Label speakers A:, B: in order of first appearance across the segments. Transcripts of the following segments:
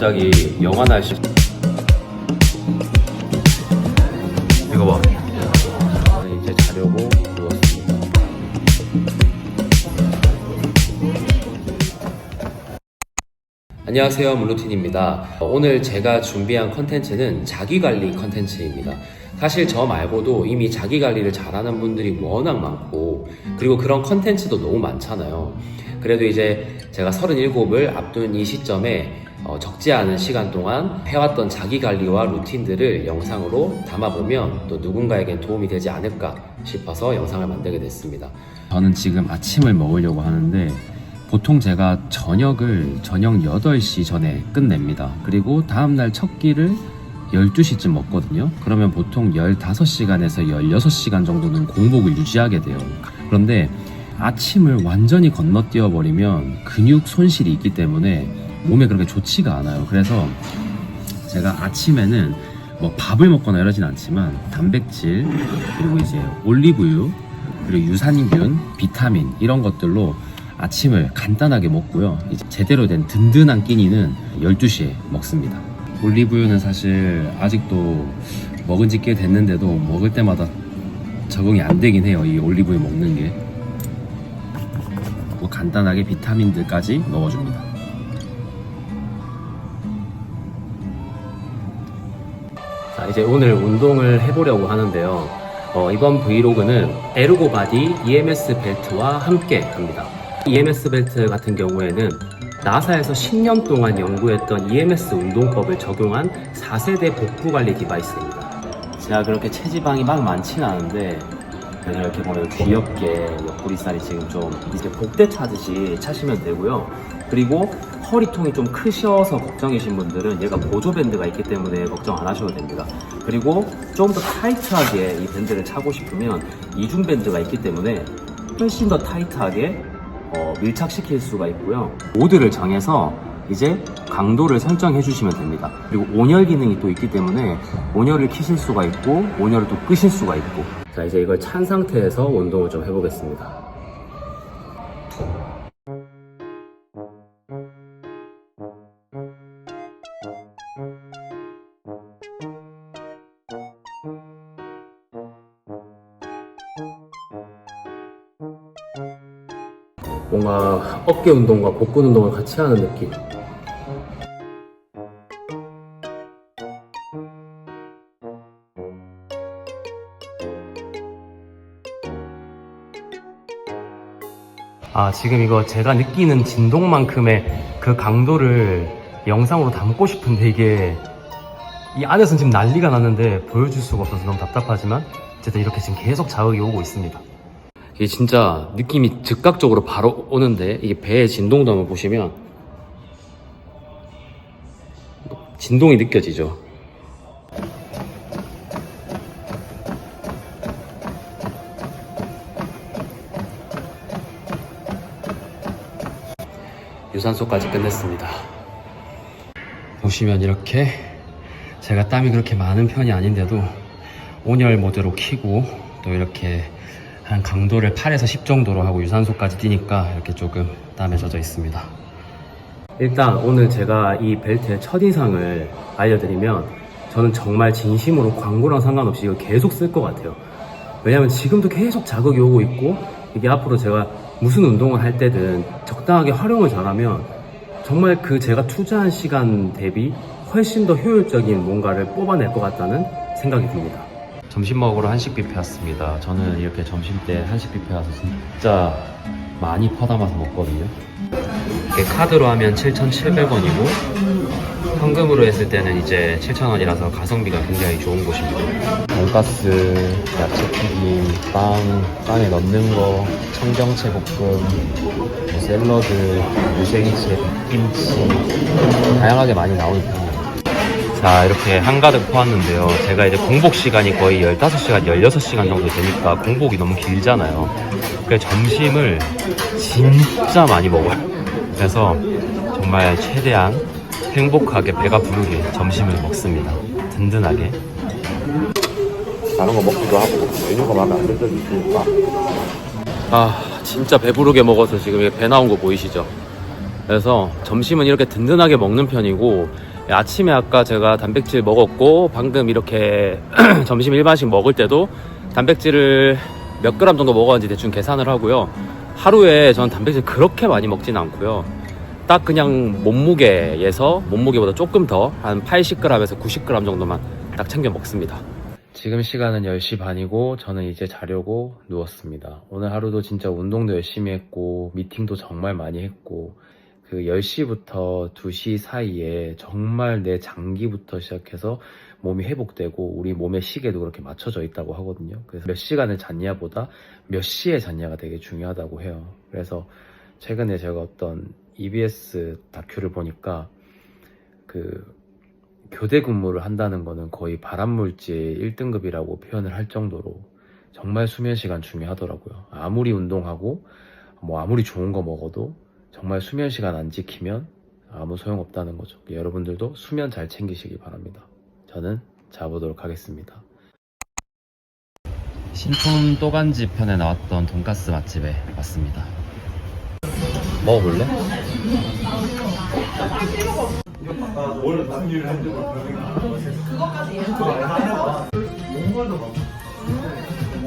A: 갑자기 영하 날씨. 이거 봐. 이제 자려고 누웠습니다. 안녕하세요. 물루틴입니다. 오늘 제가 준비한 컨텐츠는 자기관리 컨텐츠입니다. 사실 저 말고도 이미 자기관리를 잘하는 분들이 워낙 많고 그리고 그런 컨텐츠도 너무 많잖아요. 그래도 이제 제가 37을 앞둔 이 시점에 어, 적지 않은 시간 동안 해왔던 자기 관리와 루틴들을 영상으로 담아보면 또 누군가에겐 도움이 되지 않을까 싶어서 영상을 만들게 됐습니다 저는 지금 아침을 먹으려고 하는데 보통 제가 저녁을 저녁 8시 전에 끝냅니다. 그리고 다음날 첫 끼를 12시쯤 먹거든요. 그러면 보통 15시간에서 16시간 정도는 공복을 유지하게 돼요. 그런데 아침을 완전히 건너뛰어 버리면 근육 손실이 있기 때문에 몸에 그렇게 좋지가 않아요. 그래서 제가 아침에는 뭐 밥을 먹거나 이러진 않지만 단백질 그리고 이제 올리브유 그리고 유산균, 비타민 이런 것들로 아침을 간단하게 먹고요. 이제 제대로 된 든든한 끼니는 12시에 먹습니다. 올리브유는 사실 아직도 먹은 지 꽤 됐는데도 먹을 때마다 적응이 안 되긴 해요. 이 올리브유 먹는 게. 뭐 간단하게 비타민들까지 넣어줍니다. 이제 오늘 운동을 해보려고 하는데요. 어, 이번 브이로그는 에르고바디 EMS 벨트와 함께 합니다. EMS 벨트 같은 경우에는 나사에서 10년 동안 연구했던 EMS 운동법을 적용한 4세대 복부 관리 디바이스입니다. 제가 그렇게 체지방이 막 많지는 않은데 그냥 이렇게 보면 귀엽게 옆구리살이 지금 좀 이제 복대 차듯이 차시면 되고요. 그리고 허리통이 좀 크셔서 걱정이신 분들은 얘가 보조 밴드가 있기 때문에 걱정 안 하셔도 됩니다. 그리고 좀 더 타이트하게 이 밴드를 차고 싶으면 이중 밴드가 있기 때문에 훨씬 더 타이트하게 어, 밀착시킬 수가 있고요. 모드를 정해서 이제 강도를 설정해 주시면 됩니다. 그리고 온열 기능이 또 있기 때문에 온열을 키실 수가 있고 온열을 또 끄실 수가 있고 자 이제 이걸 찬 상태에서 운동을 좀 해보겠습니다. 뭔가 어깨 운동과 복근 운동을 같이 하는 느낌. 아, 지금 이거 제가 느끼는 진동만큼의 그 강도를 영상으로 담고 싶은데 이게 이 안에서는 지금 난리가 났는데 보여줄 수가 없어서 너무 답답하지만 어쨌든 이렇게 지금 계속 자극이 오고 있습니다. 이게 진짜 느낌이 즉각적으로 바로 오는데 이게 배의 진동도 한번 보시면 진동이 느껴지죠. 유산소까지 끝냈습니다. 보시면 이렇게 제가 땀이 그렇게 많은 편이 아닌데도 온열 모드로 키고 또 이렇게 한 강도를 8에서 10 정도로 하고 유산소까지 뛰니까 이렇게 조금 땀에 젖어 있습니다. 일단 오늘 제가 이 벨트의 첫인상을 알려드리면 저는 정말 진심으로 광고랑 상관없이 이거 계속 쓸 것 같아요. 왜냐면 지금도 계속 자극이 오고 있고 이게 앞으로 제가 무슨 운동을 할 때든 적당하게 활용을 잘하면 정말 그 제가 투자한 시간 대비 훨씬 더 효율적인 뭔가를 뽑아낼 것 같다는 생각이 듭니다. 점심 먹으러 한식 뷔페 왔습니다. 저는 이렇게 점심 때 한식 뷔페 와서 진짜 많이 퍼담아서 먹거든요. 이게 카드로 하면 7,700원이고 현금으로 했을 때는 이제 7,000원이라서 가성비가 굉장히 좋은 곳입니다. 돈가스, 야채튀김, 빵, 빵에 넣는 거, 청경채 볶음, 뭐 샐러드, 무생채, 김치 다양하게 많이 편이에요. 자 이렇게 한가득 퍼왔는데요 제가 이제 공복 시간이 거의 15시간 16시간 정도 되니까 공복이 너무 길잖아요 그래서 점심을 진짜 많이 먹어요 그래서 정말 최대한 행복하게 배가 부르게 점심을 먹습니다 든든하게
B: 다른 거 먹기도 하고 메뉴가 마음에 안 들 때도 있으니까
A: 아 진짜 배부르게 먹어서 지금 배 나온 거 보이시죠 그래서 점심은 이렇게 든든하게 먹는 편이고 아침에 아까 제가 단백질 먹었고 방금 이렇게 점심 일반식 먹을 때도 단백질을 몇 그램 정도 먹었는지 대충 계산을 하고요. 하루에 저는 단백질 그렇게 많이 먹진 않고요. 딱 그냥 몸무게에서 몸무게보다 조금 더 한 80g에서 90g 정도만 딱 챙겨 먹습니다. 지금 시간은 10시 반이고 저는 이제 자려고 누웠습니다. 오늘 하루도 진짜 운동도 열심히 했고 미팅도 정말 많이 했고 그 10시부터 2시 사이에 정말 내 장기부터 시작해서 몸이 회복되고 우리 몸의 시계도 그렇게 맞춰져 있다고 하거든요. 그래서 몇 시간을 잤냐보다 몇 시에 잤냐가 되게 중요하다고 해요. 그래서 최근에 제가 어떤 EBS 다큐를 보니까 그 교대 근무를 한다는 거는 거의 발암물질 1등급이라고 표현을 할 정도로 정말 수면 시간 중요하더라고요. 아무리 운동하고 뭐 아무리 좋은 거 먹어도 정말 수면 시간 안 지키면 아무 소용 없다는 거죠. 여러분들도 수면 잘 챙기시기 바랍니다. 저는 자보도록 하겠습니다. 신촌 또간지 편에 나왔던 돈가스 맛집에 왔습니다. 먹어볼래?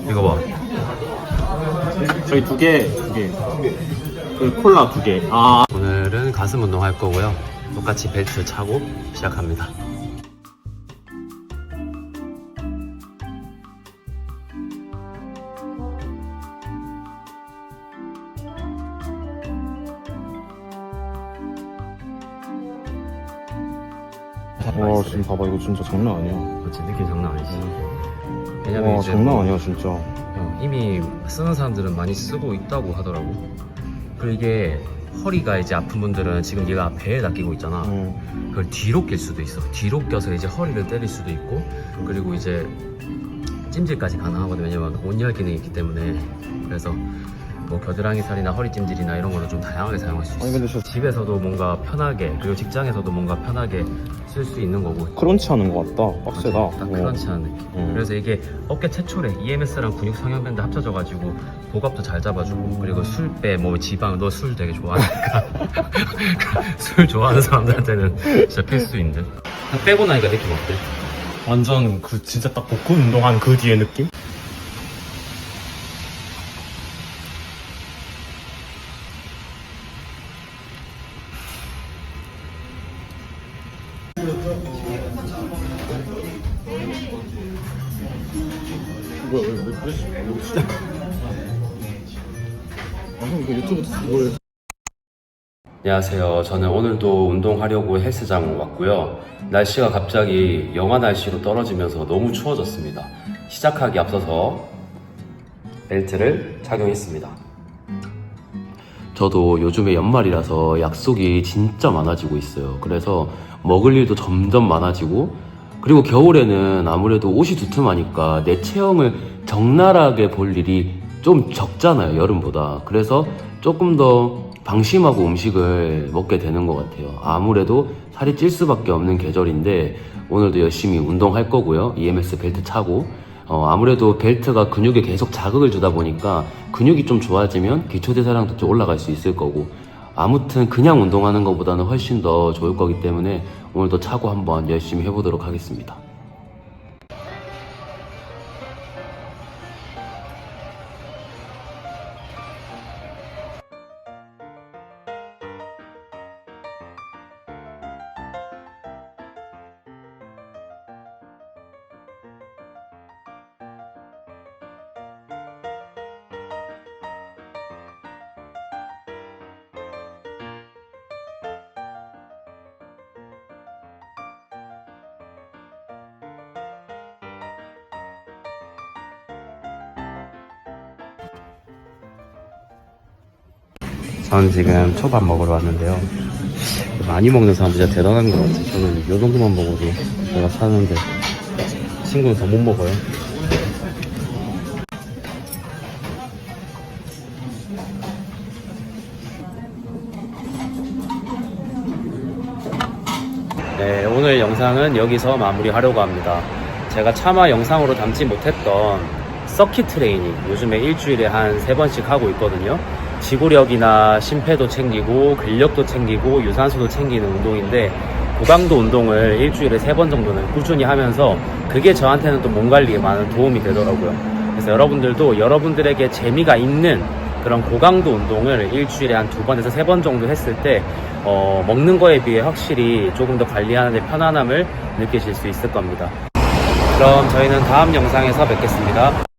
A: 이거 봐.
B: 저희 두 개, 두 개. 그 콜라 두 개. 아.
A: 오늘은 가슴 운동 할 거고요. 똑같이 벨트 차고 시작합니다.
B: 봐봐. 이거 진짜 장난 아니야.
A: 그렇지 느낌 장난 아니지. 왜냐면
B: 와,
A: 이제
B: 장난
A: 뭐
B: 아니야, 진짜.
A: 어, 이미 쓰는 사람들은 많이 쓰고 있다고 하더라고. 그리고 이게 허리가 이제 아픈 분들은 지금 얘가 배에다 끼고 있잖아.
B: 응.
A: 그걸 뒤로 낄 수도 있어. 뒤로 껴서 이제 허리를 때릴 수도 있고, 그리고 이제 찜질까지 가능하거든. 왜냐면 온열 기능이 있기 때문에. 그래서 뭐 겨드랑이 살이나 허리 찜질이나 이런 거는 좀 다양하게 사용할 수 있어.
B: 아니, 근데 저
A: 집에서도 뭔가 편하게, 그리고 직장에서도 뭔가 편하게 쓸 수 있는 거고.
B: 크런치 하는 것 같다. 빡세다.
A: 딱
B: 어.
A: 크런치한 느낌.
B: 음.
A: 그래서 이게 어깨 최초래 EMS랑 근육 성형밴드 합쳐져가지고 복압도 잘 잡아주고 그리고 술빼뭐 지방 너 술 되게 좋아하니까 술 좋아하는 사람들한테는 진짜 필수인 듯. 빼고 나니까 느낌 어때?
B: 완전 그 진짜 딱 복근 운동한 그 뒤에 느낌? 뭐야 왜, 왜 진짜 아형 이거 유튜브 뭘
A: 안녕하세요. 저는 오늘도 운동하려고 헬스장 왔고요. 날씨가 갑자기 영하 날씨로 떨어지면서 너무 추워졌습니다. 시작하기 앞서서 벨트를 착용했습니다. 저도 요즘에 연말이라서 약속이 진짜 많아지고 있어요. 그래서 먹을 일도 점점 많아지고 그리고 겨울에는 아무래도 옷이 두툼하니까 내 체형을 적나라하게 볼 일이 좀 적잖아요. 여름보다. 그래서 조금 더 방심하고 음식을 먹게 되는 것 같아요. 아무래도 살이 찔 수밖에 없는 계절인데 오늘도 열심히 운동할 거고요. EMS 벨트 차고 어, 아무래도 벨트가 근육에 계속 자극을 주다 보니까 근육이 좀 좋아지면 기초대사량도 좀 올라갈 수 있을 거고 아무튼 그냥 운동하는 것보다는 훨씬 더 좋을 거기 때문에 오늘도 차고 한번 열심히 해보도록 하겠습니다. 저는 지금 초밥 먹으러 왔는데요. 많이 먹는 사람 진짜 대단한 것 같아요. 저는 이 정도만 먹어도 내가 사는데 친구는 더 못 먹어요. 네, 오늘 영상은 여기서 마무리하려고 합니다. 제가 차마 영상으로 담지 못했던 서킷 트레이닝 요즘에 일주일에 한 세 번씩 하고 있거든요. 지구력이나 심폐도 챙기고 근력도 챙기고 유산소도 챙기는 운동인데 고강도 운동을 일주일에 세 번 정도는 꾸준히 하면서 그게 저한테는 또 몸 관리에 많은 도움이 되더라고요. 그래서 여러분들도 여러분들에게 재미가 있는 그런 고강도 운동을 일주일에 한 두 번에서 세 번 정도 했을 때 어, 먹는 거에 비해 확실히 조금 더 관리하는 데 편안함을 느끼실 수 있을 겁니다. 그럼 저희는 다음 영상에서 뵙겠습니다.